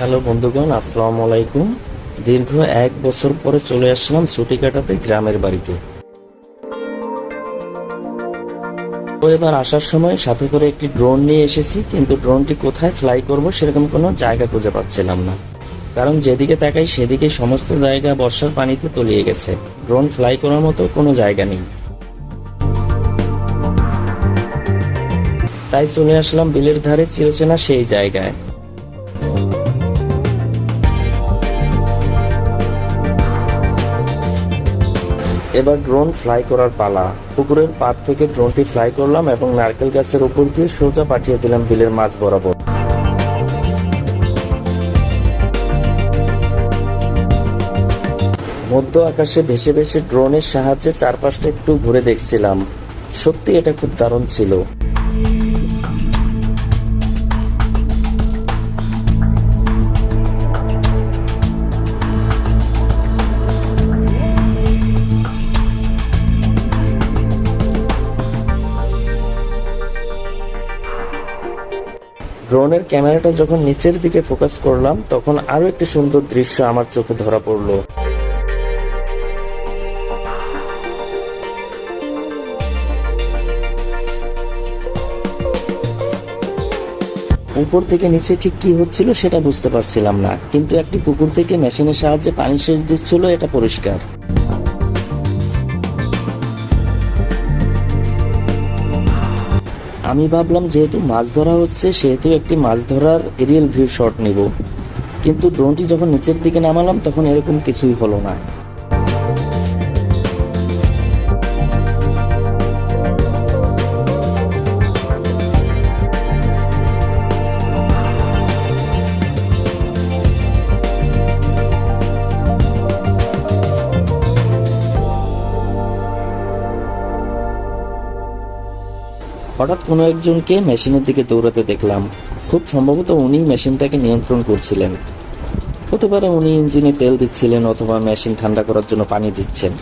Hello বন্ধুগণ, আসসালামু আলাইকুম। দীর্ঘ এক বছর পরে চলে আসলাম ছুটি কাটাতে গ্রামের বাড়িতে। এবার আসার সময় সাথে করে একটি ড্রোন নিয়ে এসেছি, কিন্তু ড্রোনটি কোথায় ফ্লাই করব সেরকম কোনো জায়গা খুঁজে পাচ্ছিলাম না। কারণ যেদিকে তাকাই সেদিকে সমস্ত জায়গা বর্ষার পানিতে তলিয়ে গেছে। ড্রোন ফ্লাই করার মতো কোনো জায়গা নেই। তাই চলে আসলাম বিলের ধারে, চিরচেনা সেই জায়গায়। এবার ড্রোন ফ্লাই করার পালা। পুকুরের পাত থেকে ড্রোনটি ফ্লাই করলাম এবং নারকেল গাছের উপর দিয়ে সোজা পাঠিয়ে দিলাম বিলের মাছ বরাবর। মধ্য আকাশে ভেসে ভেসে ড্রোনের সাহায্যে চারপাশটা একটু ঘুরে দেখছিলাম। সত্যি এটা খুব দারুণ ছিল। ড্রোনের ক্যামেরাটা যখন নিচের দিকে ফোকাস করলাম, তখন আরও একটি সুন্দর দৃশ্য আমার চোখে ধরা পড়ল। উপর থেকে নিচে ঠিক কি হচ্ছিল সেটা বুঝতে পারছিলাম না, কিন্তু একটি পুকুর থেকে মেশিনের সাহায্যে পানি সেচ দিচ্ছিল, এটা পরিষ্কার। আমি ভাবলাম যেহেতু মাছ ধরা হচ্ছে, সেহেতু একটি মাছ ধরার এরিয়াল ভিউ শট নিব। কিন্তু ড্রোনটি যখন নিচের দিকে নামালাম, তখন এরকম কিছুই হলো না। হঠাৎ কোনো একজনকে মেশিনের দিকে দৌড়াতে দেখলাম। খুব সম্ভবত উনি মেশিনটাকে নিয়ন্ত্রণ করছিলেন। হতে পারে উনি ইঞ্জিনে তেল দিচ্ছিলেন অথবা মেশিন ঠান্ডা করার জন্য পানি দিচ্ছেন।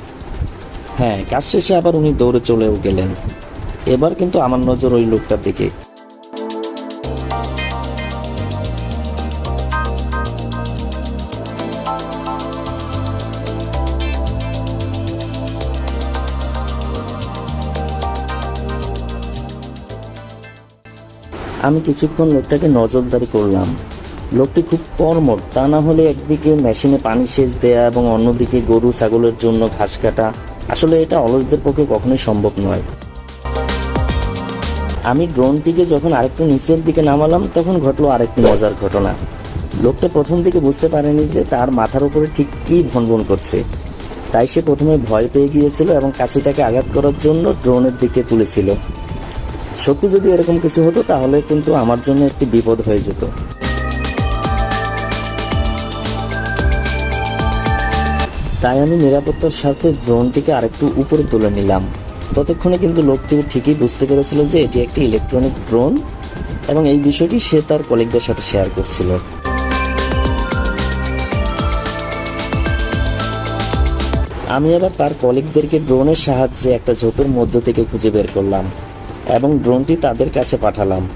হ্যাঁ কাজ শেষে আবার উনি দৌড়ে চলেও গেলেন। এবার কিন্তু আমার নজর ওই লোকটার দিকে। আমি কিছুক্ষণ লোকটাকে নজরদারি করলাম। লোকটি খুব কর্মঠ তা না হলে একদিকে মেশিনে পানি সেচ দেয়া এবং অন্যদিকে গরু, ছাগলের জন্য ঘাস কাটা। আসলে এটা অলসদের পক্ষে কখনোই সম্ভব নয়। আমি ড্রোনটিকে যখন আরেকটু নিচের দিকে নামালাম, তখন ঘটলো আরেকটি মজার ঘটনা। লোকটা প্রথম দিকে বুঝতে পারেনি যে তার মাথার উপরে ঠিক কী ভনভন করছে। তাই সে প্রথমে ভয় পেয়ে গিয়েছিল এবং কাছিটাকে আঘাত করার জন্য ড্রোনের দিকে তুলেছিল। সত্যি যদি এরকম কিছু হতো, তাহলে কিন্তু আমার জন্য একটি বিপদ হয়ে যেত। তাই আমি নিরাপত্তার সাথে ড্রোনটিকে আরেকটু উপরে তুলে নিলাম। ততক্ষণে কিন্তু লোকটি ঠিকই বুঝতে পেরেছিল যে এটি একটি ইলেকট্রনিক ড্রোন এবং এই বিষয়টি সে তার কলিগদের সাথে শেয়ার করছিল। আমি আবার তার কলিগদেরকে ড্রোনের সাহায্যে একটা ঝোপের মধ্য থেকে খুঁজে বের করলাম। এবং ড্রোনটি তাদের কাছে পাঠালাম।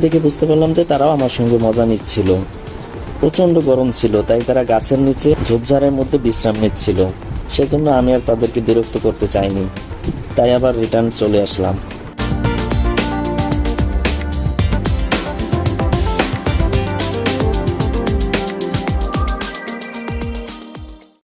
দেখে বুঝতে পারলাম যে তারাও আমার সঙ্গে মজা নিচ্ছিল। প্রচণ্ড গরম ছিল, তাই তারা গাছের নিচে ঝোপঝাড়ের মধ্যে বিশ্রাম নিচ্ছিল। সেজন্য আমি আর তাদেরকে বিরক্ত করতে চাইনি। তাই আবার রিটার্ন চলে আসলাম।